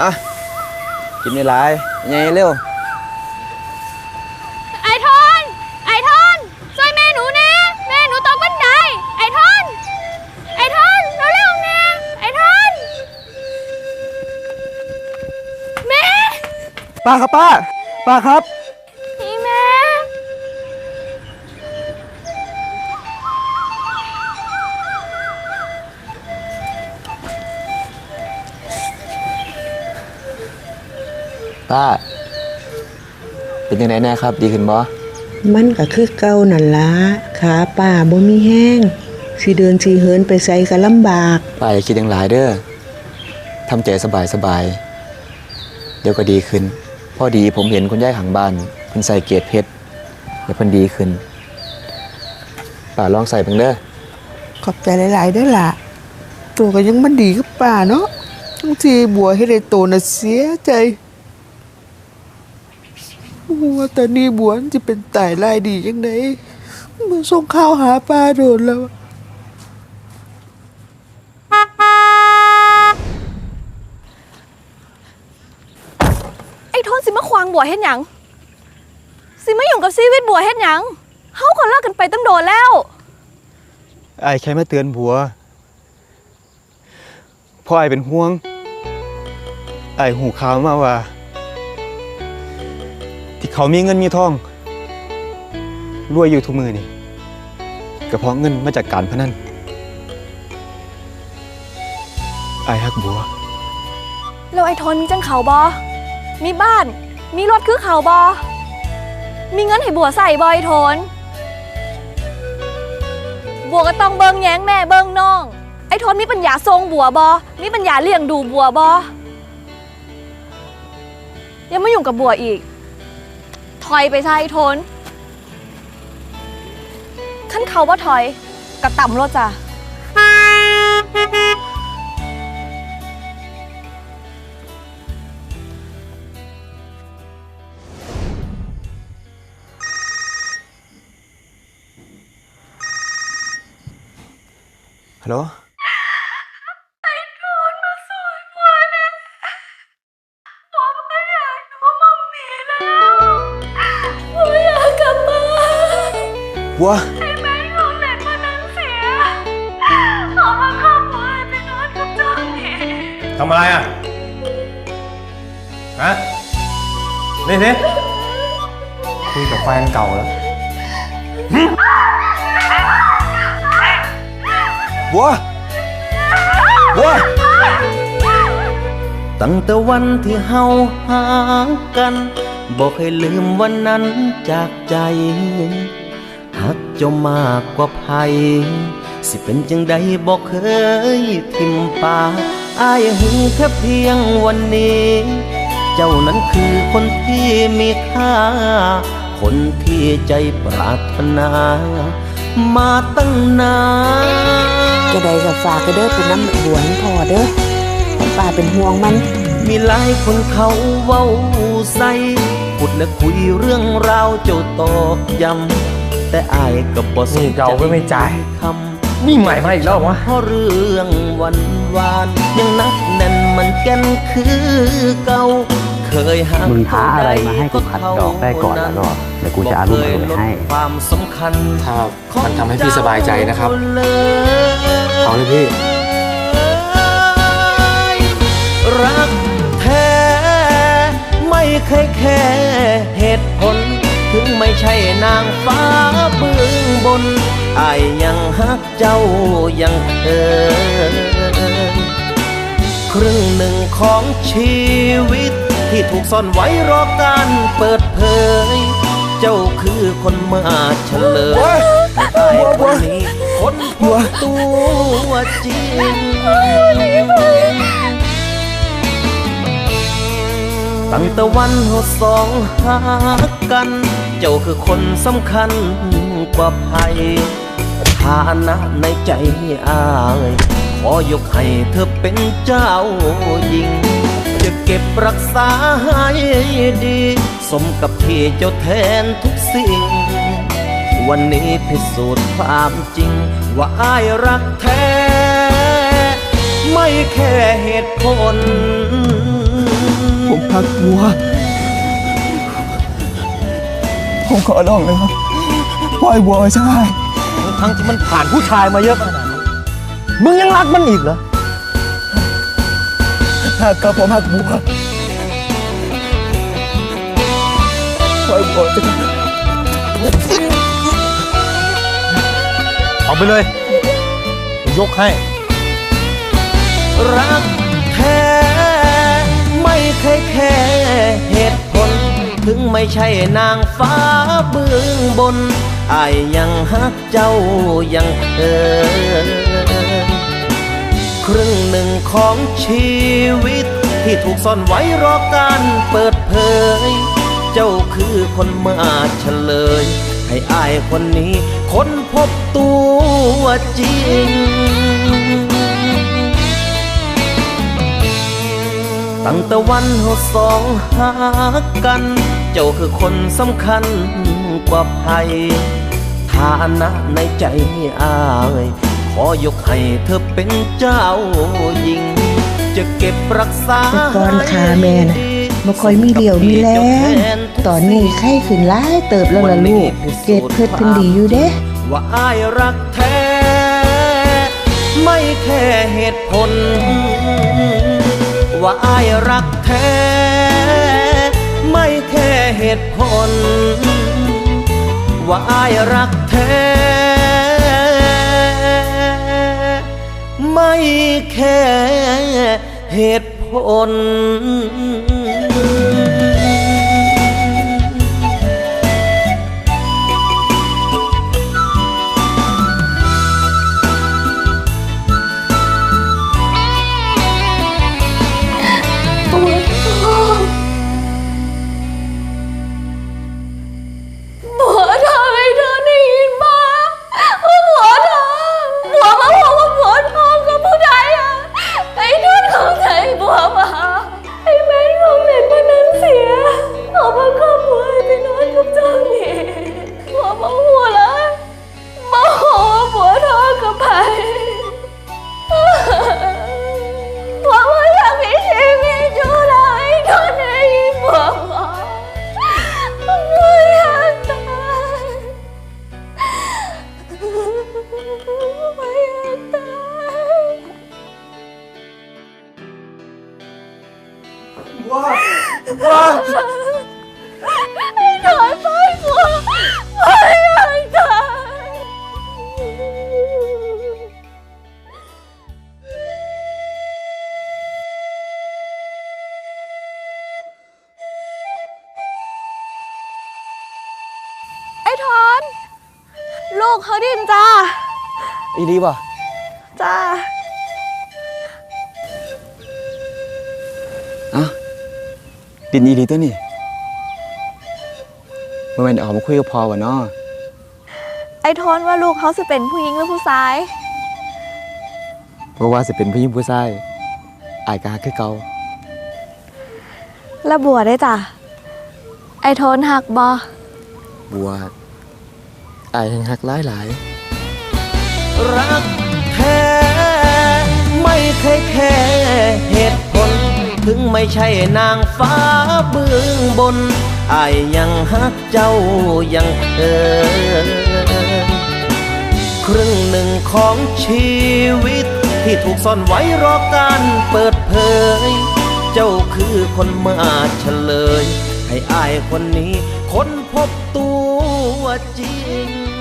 อะกินไม่หลายไงเร็ว ไอ้ทอนไอ้ทอนช่วยแม่หนูนะแม่หนูตกบันไดไอ้ทอนไอ้ทอนเร็วๆแม่ไอ้ทอนแม่ ป้าครับป้า ป้าครับ ป้า เป็นยังไงแน่ครับ ดีขึ้นบ่มันก็คือเก่านั่นละขาป้าบ่มีแห้งสิเดินสิเหินไปใส่ก็ลำบากป้าอย่าคิดอย่างหลายเด้อทำใจสบายสบายๆเดี๋ยวก็ดีขึ้น พอดีผมเห็นคุณยายขังบ้านเพิ่นใส่เกรดเพชรเดี๋ยวเพิ่นดีขึ้นป้าลองใส่เบิ่งเด้อขอบใจหลายๆเด้อล่ะตัวก็ยังมันดีกับป้าเนาะบางทีบัวให้ได้โตน่ะเสียใจ ว่าแต่นี่บัวมันจะเป็นตายไล่ดีจังไดมันส่งข้าวหาป้าโดนแล้วไอ้ทอนสิมาควางบัวเฮ็ดหยังสิมาอยู่กับชีวิตบัวเฮ็ดหยังเฮาก็เลิกกันไปตั้งโดนแล้วไอ้แค่มาเตือนผัวเพ่อไอ้เป็นห่วง ไอ้หูข่าวมาว่า ที่เขามีเงินมีทองรวยอยู่ทุกมือนี่ก็เพราะเงินมาจากการพนันไอ้ฮักบัว แล้วไอ้ทอนมีจังเขาบอมีบ้าน มีรถคือเขาบอมีเงินให้บัวใส่บอไอ้ทน บัวก็ต้องเบิงแย้งแม่เบิงน้อง ไอ้ทนมีปัญญาทรงบัวบอมีปัญญาเลี้ยงดูบัวบอยังไม่ยุ่งกับบัวอีก ถอยไปซะไอ้ทนขั้นเขาว่าถอยกระต่ำรถจ้ะฮัลโหล บัวไอ้แม่ของเด็กคนนั้นเสียขอมาครอบครัวให้ไปนอนกับเจ้าหนี้ทำอะไรอะฮะนี่สิคุยกับแฟนเก่าแล้วบัวบัวตั้งแต่วันที่เฮาห่างกัน บอกให้ลืมวันนั้นจากใจ หักเจ้ามากกว่าภัย สิเป็นจังใดบอกเคยทิมปากอายหูแค่เพียงวันนี้ เจ้านั้นคือคนที่มีค่า คนที่ใจปรารถนา มาตั้งนานจะได้ก็ฝากก็เด้อเป็นน้ำบัวให้พอเด้อเพราะป้าเป็นห่วงมันมีหลายคนเขาเว้าใส่พูดและคุยเรื่องราวเจ้าตอกย้ำ แต่อายกับบ่สนนี่เก่าก็ไม่จ่ายคำนี่ใหม่มาอีกแล้วเหรอวะเพราะเรื่องวันวานๆยังนักแน่นมันแก่นคือเก่าเคยหามึงท้าอะไรมาให้กูขัดดอกได้ก่อนแล้วก็เดี๋ยวกูจะอารุ่มอร่วยให้ ความสำคัญถ้ามันทำให้พี่สบายใจนะครับของเอาเลยพี่ รักแท้ ไม่เคยแค่เหตุผลถึ งไม่ใช่นางฟ้าเบื้องบนอายยังฮักเจ้ายังเออครึ่งหนึ่งของชีวิต ที่ถูกซ่อนไว้รอการเปิดเผย เจ้าคือคนมาเฉลยให้อายคนนี้คนพบตัวจริงตั้งแต่วันเราสองหากัน เจ้าคือคนสำคัญกว่าภัยฐานะในใจอายขอยกให้เธอเป็นเจ้าหญิง จะเก็บรักษาให้ดี สมกับที่เจ้าแทนทุกสิ่ง วันนี้พิสูจน์ความจริง ว่าอายรักแท้ ไม่แค่เหตุผล ผมพักบัว ผมขอร้องเลยครับปล่อยบัวไว้ใช่ ทั้งที่มันผ่านผู้ชายมาเยอะขนาดนี้มึงยังรักมันอีกเหรอ หักกับผมหักบัวปล่อยบัวจะออกไปเลยยกให้ รักแท้ไม่เคยแค่เหตุผล ถึงไม่ใช่นางฟ้าเบื้องบนอายยังฮักเจ้ายังเธอครึ่งหนึ่งของชีวิต ที่ถูกซ่อนไว้รอการเปิดเผย เจ้าคือคนมาเฉลย ให้อายคนนี้ค้นพบตัวจริง ตั้งแต่วันเราสองหากัน เจ้าคือคนสำคัญกว่าใครฐานะในใจอายขอยกให้เธอเป็นเจ้าหญิง จะเก็บรักษาแต่ก่อนขาแม่น่ะบ่ค่อยมีเดี่ยวมีแรงตอนนี้ไข้ขึ้นหลายเติบแล้วล่ะลูกเกรดเพิ่นเพิ่นดีอยู่เด้ ว่าอายรักแท้ ไม่แค่เหตุผล ว่าอายรักแท้ ไม่แค่เหตุผล ว่าอายรักแท้ ไม่แค่เหตุผล เขาดินจ้าอีดีป่ะจ้าอะดินอีดีตัวนี่เมื่อวันออกมาคุยกับพอวะเนาะไอ้ทอนว่าลูกเขาจะเป็นผู้หญิงหรือผู้ชายเพราะว่าสิเป็นผู้หญิงผู้ชายอายกาคือเกาแล้วบัวได้จ้ะไอ้ทอนหักบอบัว อายแห่งหักหลายหลายรักแท้ไม่เคยแค่เหตุผล ถึงไม่ใช่นางฟ้าเบื้องบนอายยังฮักเจ้ายังเธอครึ่งหนึ่งของชีวิต ที่ถูกซ่อนไว้รอการเปิดเผย เจ้าคือคนมาเฉลย ให้อายคนนี้ค้นพบตัว จริง